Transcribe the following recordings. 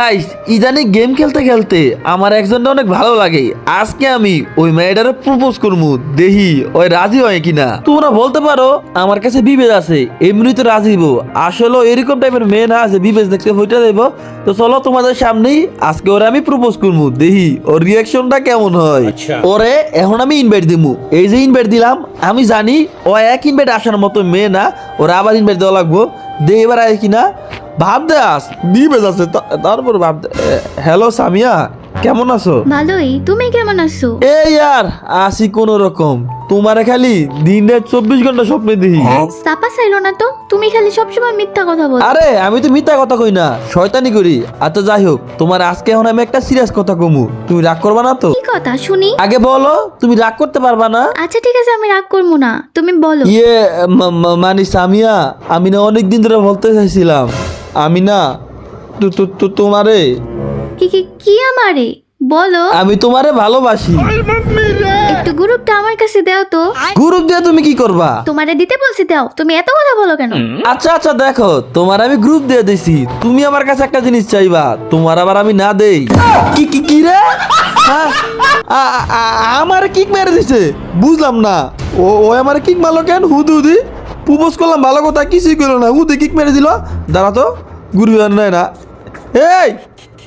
Guys ইদানি game খেলতে খেলতে আমার একজনটা অনেক ভালো লাগে। আজকে আমি ওই মেয়েটারে প্রপোজ করব দেখি ওই রাজি হয় কিনা। তোমরা বলতে পারো আমার কাছে বিবেজ আছে এমনি তো রাজি হইবো। আসলে এরকম টাইপের মেয়ে না আছে বিবেজ দেখতে হইটা দেবো। তো চলো তোমাদের সামনেই আজকে ওরে আমি প্রপোজ করব দেখি ওর রিয়াকশনটা কেমন হয়। ওরে এখন আমি ইনভাইট দিমু। এই যে ইনভাইট দিলাম আমি জানি ও এক ইনভাইট আসার মতো মেয়ে না ওরা আবার ইনভাইট দেওয়া লাগবো। দে এবার আয় কিনা। ভাব দাস বিবেজ আছে তা- তারপর ভাব হ্যালো সামিয়া কেমন আছো? ভালোই তুমি কেমন আছো? এই আর আসি কোন রকম। তোমারে খালি দিন রাত চব্বিশ ঘণ্টা স্বপ্নে দিই চাপা চাইলো না তো? তুমি খালি সবসময় মিথ্যা কথা বল। আরে আমি তো মিথ্যা কথা কই না শয়তানি করি। আচ্ছা যাই হোক তোমার আজকে এখন আমি একটা সিরিয়াস কথা কমু। তুমি রাগ করবা না তো? কি কথা শুনি। আগে বলো তুমি রাগ করতে পারবা না? আচ্ছা ঠিক আছে আমি রাগ করব না। তুমি বলো। ইয়ে মানে সামিয়া আমি না অনেক দিন ধরে বলতে চাইছিলাম। আমি না তোমারে। কি কি কি আমারে? বলো। আমি তোমারে ভালোবাসি। একটু গ্রুপটা আমার কাছে দাও তো। গ্রুপ দিয়ে তুমি কি করবা? তোমারে দিতে বলছি দাও। তুমি এত কথা বলো কেন? আচ্ছা আচ্ছা দেখো তোমার আমি গ্রুপ দিয়ে দিছি। তুমি আমার কাছে একটা জিনিস চাইবা তোমার আবার আমি না দেই। কি কি কি রে? হ্যাঁ? আ- আ- আ- আমার কিক মেরে দিছে। বুঝলাম না। ও ও আমার কিক মারলো কেন? হুদি হুদি প্রপোজ করলাম, ভালো কথা, কিছুই করল না। হুদি দেখি মেরে দিল। দাঁড়া তো, গুরু নয় না। এই!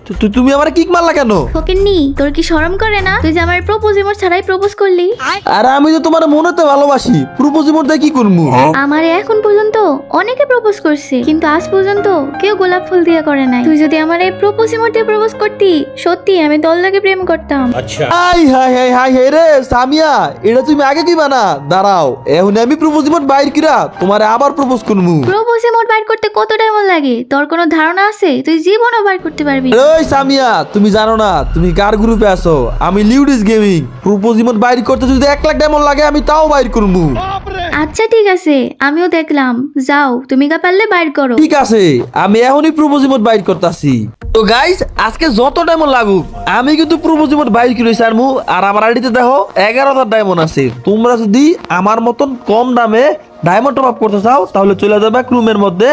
তু- তু- তুমি আমার কিক মারলা কেন? ফকিন্নি তোর কি শরম করে না? তুই যে আমার প্রপোজ ছাড়াই প্রপোজ করলি। আর আমি তো তোমার মনেতে ভালোবাসি। প্রপোজ মধ্যে কি করব আমারে এখন পর্যন্ত অনেকে প্রপোজ করছে কিন্তু আজ পর্যন্ত কেউ গোলাপ ফুল দিয়ে করে নাই। তুই যদি আমার এই প্রপোজ দিয়ে প্রপোজ করতি সত্যি আমি দল লাগে প্রেম করতাম। Hi hi hi hi hey রে সামিয়া এটা তুমি আগে দিবা না দাঁড়াও এখন আমি প্রপোজ মোট বাইর কিরা তোমার আবার প্রপোজ করমু। প্রপোজ বাইর করতে কত টাইম লাগে? তোর কোনো ধারণা আছে? তুই জীবনও বাইর করতে পারবি না। ওই সামিয়া তুমি জানো না তুমি কার গ্রুপে আছো? আমি লিউডিস গেমিং প্রপোজ মোট বাইর করতে যদি এক লাখ ডায়মন্ড লাগে আমি তাও বাইর করমু আচ্ছা ঠিক আছে আমিও দেখলাম। যাও তুমি গা পারলে বাইর করো। ঠিক আছে আমি এখনই প্রপোজ মোট বাইর করতেছি। তো গাইস আজকে যত ডায়মন্ড লাগুক আমি কিন্তু প্রপোজ মোট বাইর করে সারমু আর আমার আইডিতে দেখো এগারো হাজার ডায়মন্ড আছে। তোমরা যদি আমার মতন কম দামে ডায়মন্ড টপ আপ করতে চাও তাহলে চলে যাবে ক্রুমের মধ্যে।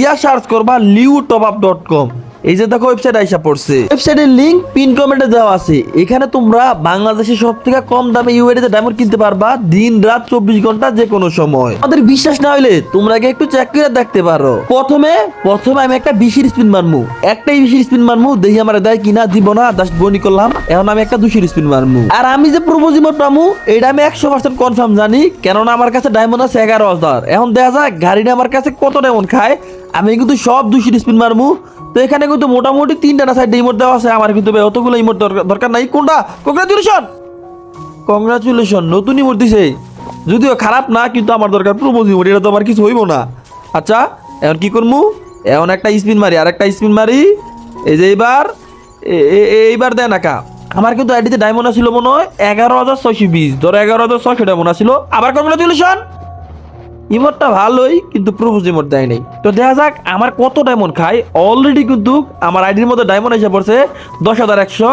ইয়া সার্চ করবা liu top up dot com এই যে দেখো ওয়েবসাইট আইসা পড়ছে। ওয়েবসাইটের লিংক পিন কমেন্টে দেওয়া আছে। এখানে তোমরা বাংলাদেশের সব থেকে কম দামে ইউএডিতে ডায়মন্ড কিনতে পারবা দিন, রাত, চব্বিশ ঘণ্টা যে কোনো সময়। আমাদের বিশ্বাস না হইলে তোমরা গিয়ে একটু চেক করে দেখতে পারো। প্রথমে প্রথমে আমি একটা বিশির স্পিন মারমু। একটাই বিশির স্পিন মারমু দেখি আমার দেয় কিনা, দিব না জাস্ট বনি করলাম। এখন আমি একটা দুশির স্পিন মারমু। আর আমি যে প্রপোজি মোট পামু এটা আমি একশো পার্সেন্ট কনফার্ম জানি, কেননা আমার কাছে ডায়মন্ড আছে এগারো হাজার। এখন দেখা যাক গাড়িটা আমার কাছে কত ডায়মন্ড খায়, আমি কিন্তু সব দুশির স্পিন মারমু। তো এখানে কিন্তু মোটামুটি তিনটা না সাইড ইমোট দেওয়া আছে। আমার কিন্তু অতগুলো ইমোট দরকার নাই। কোনটা? কংগ্রাচুলেশন কংগ্রাচুলেশন নতুন ইমোট দিছে। যদিও খারাপ না, কিন্তু আমার দরকার প্রপোজ ইমোট। এটা তো আমার কিছু হইব না। আচ্ছা এখন কি করব এখন একটা স্পিন মারি আর একটা স্পিন মারি। এই যে এইবার এইবার দেন না কা আমার কিন্তু আইডিতে ডায়মন্ড ছিল মনে হয় এগারো হাজার ছয়শো বিশ। ধরো এগারো হাজার ছয়শো ডায়মন্ড ছিল আবার কংগ্রাচুলেশন ইমোটটা ভালোই, কিন্তু প্রপোজ ইমোট দেয় নাই। তো দেখা যাক আমার কত ডায়মন্ড খায়। অলরেডি কিন্তু আমার আইডির মধ্যে ডায়মন্ড এসে পড়ছে দশ হাজার একশো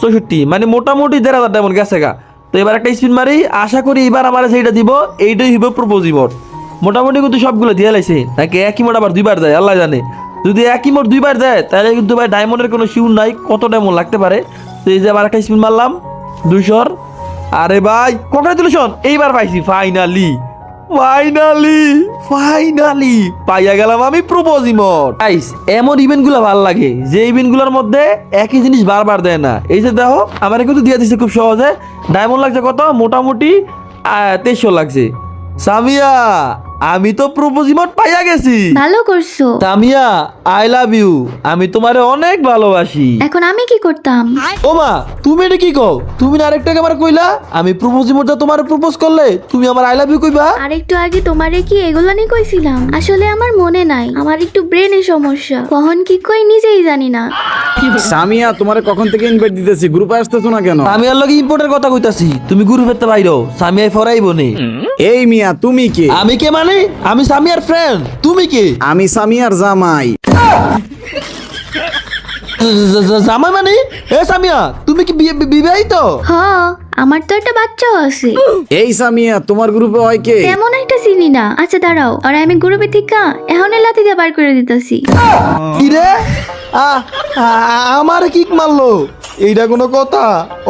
চৌষট্টি মানে মোটামুটি দেড় হাজার ডায়মন্ড গেছে গা। তো এবার একটা স্পিন মারি, আশা করি এবার আমার সেইটা দিব, এইটাই হইব প্রপোজ ইমোট। মোটামুটি কিন্তু সবগুলো দিয়ে লাইছে। নাকি এক ইমোট আবার দুইবার দেয়, আল্লাহ জানে। যদি এক ইমোট দুইবার দেয়, তাহলে কিন্তু ভাই ডায়মন্ডের কোনো শিউর নাই, কত ডায়মন্ড লাগতে পারে। তো এই যে আবার একটা স্পিন মারলাম, দুইশোর। আরে ভাই কংগ্রাচুলেশন এইবার পাইছি ফাইনালি ফাইনালি ফাইনালি পাইয়া গেলাম আমি প্রপোজ ইমোট গাইস এমন ইভেন্টগুলো ভালো লাগে, যে ইভেন্টগুলোর মধ্যে একই জিনিস বারবার দেয় না। এই যে দেখো, আমার কিন্তু দিয়ে দিছে খুব সহজে। ডায়মন্ড লাগছে কত? মোটামুটি তেইশশো লাগছে। সামিয়া! আমি তো প্রপোজ ইমোট পাইয়া গেছি। ভালো করছ। সামিয়া আই লাভ ইউ আমি তোমারে অনেক ভালোবাসি। এখন আমি কি করতাম? ওমা তুমি এটা কি কও? তুমি না আরেকটা আমার কইলা আমি প্রপোজ ইমোটটা তোমার প্রপোজ করলে তুমি আমার আই লাভ ইউ কইবা? আর একটু আগে তোমারে কি এগুলো নিয়ে কইছিলাম? আসলে আমার মনে নাই। আমার একটু ব্রেনের সমস্যা। কখন কি কই নিজেই জানি না। সামিয়া তোমারে কখন থেকে ইনভাইট দিতেছি? গ্রুপে আসতেছো না কেন? আমি আর লগে ইম্পোর্টের কথা কইতাছি। তুমি গুরু ফেরতে বাইরো সামিয়াই ফরাইব নে। এই মিয়া তুমি কে? আমি কে মানে? আমি সামিয়ার ফ্রেন্ড তুমি কে? আমি সামিয়ার জামাই। জামাই মানে? এ সামিয়া তুমি কি বিবাহিত? হ্যাঁ আমার তো একটা বাচ্চা আছে। এই সামিয়া তোমার গ্রুপে হয় কে? তেমন একটা চিনি না। আচ্ছা দাঁড়াও। আর আমি গ্রুপে থেকে এখন লাথি দিয়ে বার করে দিতেছি। কি রে? আমার কিক মারলো। এইটা কোনো কথা?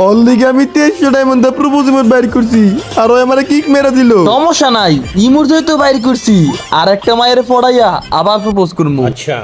অলদিকে আমি তেইশশো ডায়মন্ড প্রপোজ ইমোট বাইর করছি আর ওই আমার কিক মেরে দিল। সমস্যা নাই ইমোট তো বাইর করছি। আর একটা মায়ের পড়াইয়া আবার প্রপোজ করব আচ্ছা।